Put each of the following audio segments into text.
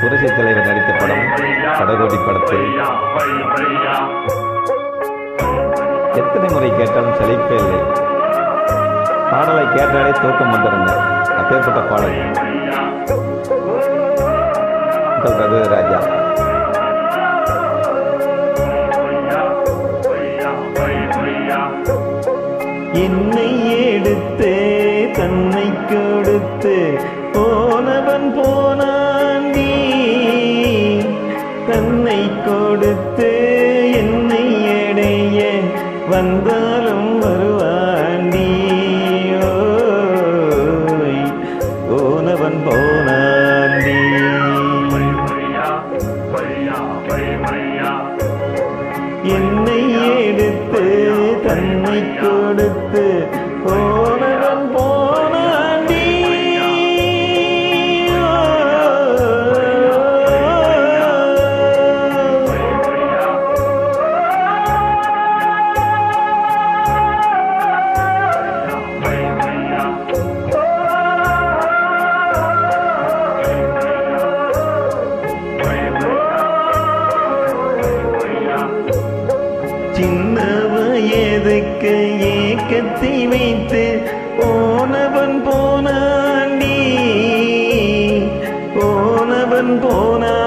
புரட்சி தலைவர் நடித்த படம் கடகோடி படத்தில் எத்தனை முறை கேட்டாலும் சலிப்பே இல்லை. பாடலை கேட்டாலே தூக்கம் வந்துடுங்க அப்பேற்பட்ட பாடல். ரகு ராஜா என்னை எடுத்து தன்னை கொடுத்து போனவன் போனான். வந்தாலும் வருவாண்டி ஓய், போனவன் போனாண்டி என்னை எடுத்து தன்னை கொடுத்து போன சின்ன வயதுக்கு ஏக்கத்தை வைத்து போனவன் போனாண்டி போனவன் போனான்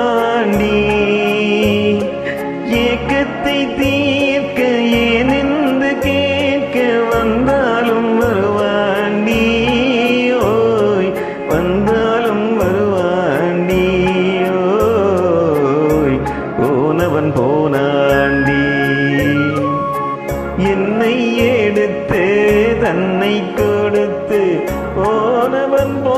கொடுத்து போனவன் போ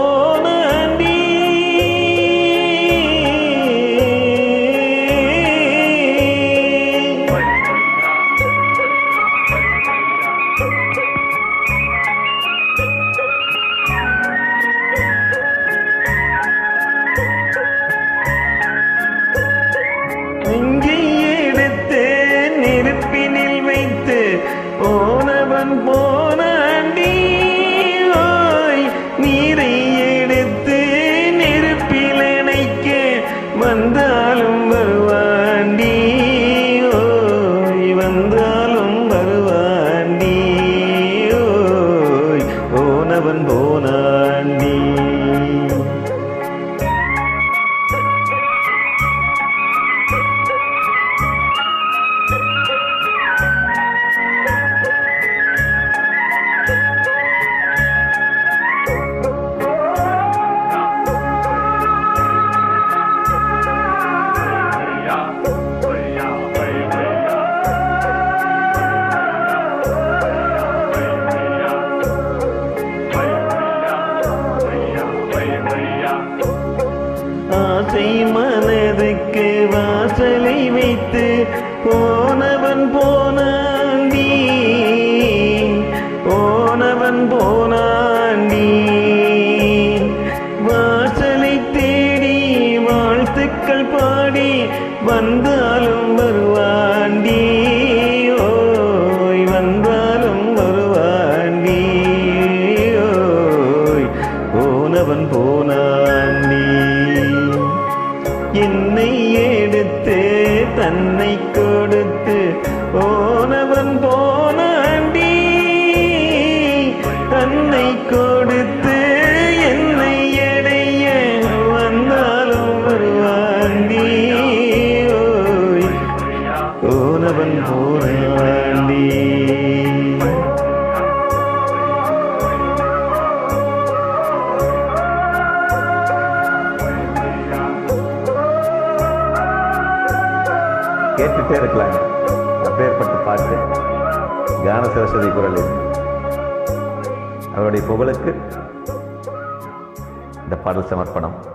போனவன் ஆசை மனதுக்கு வாசலை வைத்து போனவன் போனாண்டி. போனவன் போனாண்டி. வாசலை தேடி வாழ்த்துக்கள் பாடி வந்தாலும் வரும். தன்னை கொடுத்து போனவன் போ கேட்டுட்டே இருக்கலாங்க. அப்பேற்பட்டு பாட்டு கான சரஸ்வதி குரலில். அவருடைய புகழுக்கு இந்த பாடல் சமர்ப்பணம்.